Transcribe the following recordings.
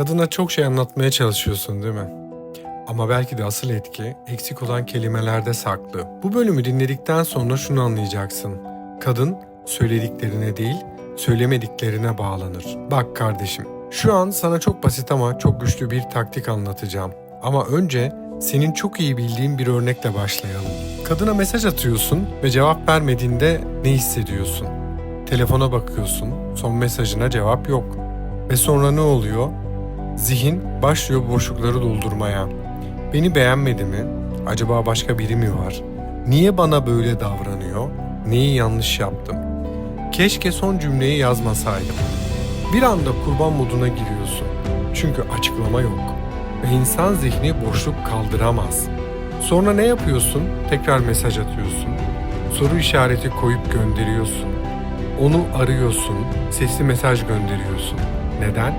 Kadına çok şey anlatmaya çalışıyorsun değil mi? Ama belki de asıl etki eksik olan kelimelerde saklı. Bu bölümü dinledikten sonra şunu anlayacaksın. Kadın söylediklerine değil, söylemediklerine bağlanır. Bak kardeşim, şu an sana çok basit ama çok güçlü bir taktik anlatacağım. Ama önce senin çok iyi bildiğin bir örnekle başlayalım. Kadına mesaj atıyorsun ve cevap vermediğinde ne hissediyorsun? Telefona bakıyorsun, son mesajına cevap yok. Ve sonra ne oluyor? Zihin başlıyor boşlukları doldurmaya. Beni beğenmedi mi? Acaba başka biri mi var? Niye bana böyle davranıyor? Neyi yanlış yaptım? Keşke son cümleyi yazmasaydım. Bir anda kurban moduna giriyorsun. Çünkü açıklama yok. Ve insan zihni boşluk kaldıramaz. Sonra ne yapıyorsun? Tekrar mesaj atıyorsun. Soru işareti koyup gönderiyorsun. Onu arıyorsun, sesli mesaj gönderiyorsun. Neden?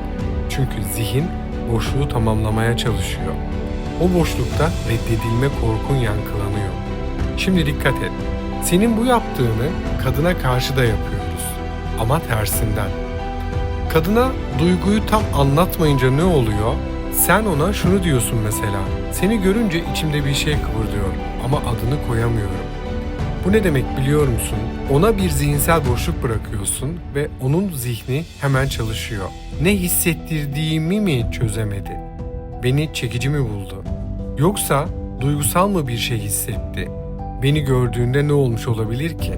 Çünkü zihin boşluğu tamamlamaya çalışıyor. O boşlukta reddedilme korkun yankılanıyor. Şimdi dikkat et. Senin bu yaptığını kadına karşı da yapıyoruz. Ama tersinden. Kadına duyguyu tam anlatmayınca ne oluyor? Sen ona şunu diyorsun mesela. Seni görünce içimde bir şey kıvırdıyor ama adını koyamıyorum. Bu ne demek biliyor musun? Ona bir zihinsel boşluk bırakıyorsun ve onun zihni hemen çalışıyor. Ne hissettirdiğimi mi çözemedi? Beni çekici mi buldu? Yoksa duygusal mı bir şey hissetti? Beni gördüğünde ne olmuş olabilir ki?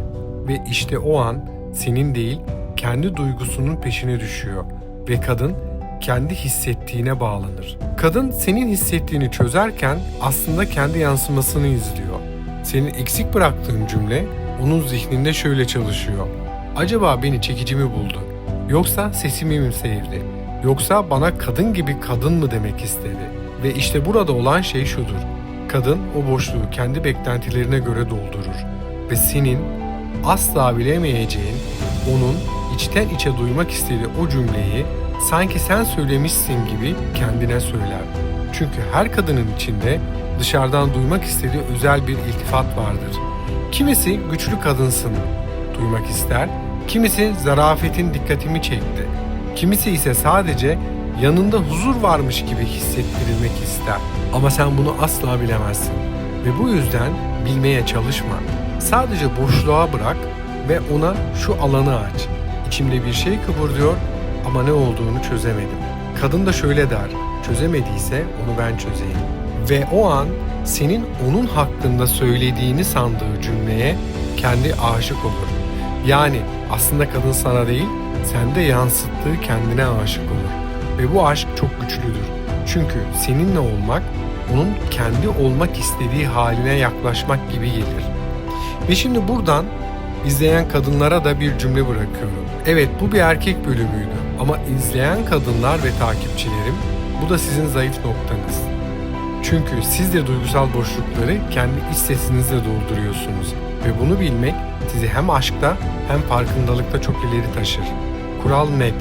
Ve işte o an senin değil kendi duygusunun peşine düşüyor ve kadın kendi hissettiğine bağlanır. Kadın senin hissettiğini çözerken aslında kendi yansımasını izliyor. Senin eksik bıraktığın cümle onun zihninde şöyle çalışıyor. Acaba beni çekici mi buldu? Yoksa sesimi mi sevdi? Yoksa bana kadın gibi kadın mı demek istedi? Ve işte burada olan şey şudur. Kadın o boşluğu kendi beklentilerine göre doldurur. Ve senin asla bilemeyeceğin, onun içten içe duymak istediği o cümleyi sanki sen söylemişsin gibi kendine söyler. Çünkü her kadının içinde dışarıdan duymak istediği özel bir iltifat vardır. Kimisi güçlü kadınsın duymak ister, kimisi zarafetin dikkatimi çekti, kimisi ise sadece yanında huzur varmış gibi hissettirilmek ister. Ama sen bunu asla bilemezsin ve bu yüzden bilmeye çalışma. Sadece boşluğa bırak ve ona şu alanı aç. İçimde bir şey kıpırdıyor ama ne olduğunu çözemedim. Kadın da şöyle der, çözemediyse onu ben çözeyim. Ve o an senin onun hakkında söylediğini sandığı cümleye kendi aşık olur. Yani aslında kadın sana değil, sende yansıttığı kendine aşık olur. Ve bu aşk çok güçlüdür. Çünkü seninle olmak, onun kendi olmak istediği haline yaklaşmak gibi gelir. Ve şimdi buradan izleyen kadınlara da bir cümle bırakıyorum. Evet bu bir erkek bölümüydü ama izleyen kadınlar ve takipçilerim bu da sizin zayıf noktanız. Çünkü siz de duygusal boşlukları kendi iç sesinizle dolduruyorsunuz ve bunu bilmek sizi hem aşkta hem farkındalıkta çok ileri taşır. Kural net.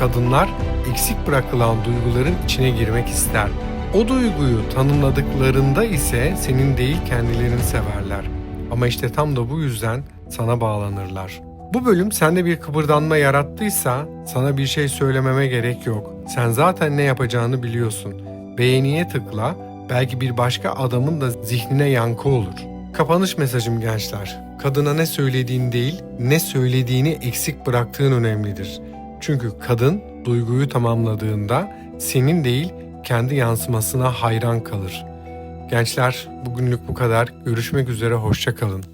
Kadınlar eksik bırakılan duyguların içine girmek ister. O duyguyu tanımladıklarında ise senin değil kendilerini severler. Ama işte tam da bu yüzden sana bağlanırlar. Bu bölüm sende bir kıpırdanma yarattıysa sana bir şey söylememe gerek yok. Sen zaten ne yapacağını biliyorsun. Beğeniye tıkla, belki bir başka adamın da zihnine yankı olur. Kapanış mesajım gençler. Kadına ne söylediğin değil, ne söylediğini eksik bıraktığın önemlidir. Çünkü kadın duyguyu tamamladığında senin değil kendi yansımasına hayran kalır. Gençler bugünlük bu kadar. Görüşmek üzere hoşça kalın.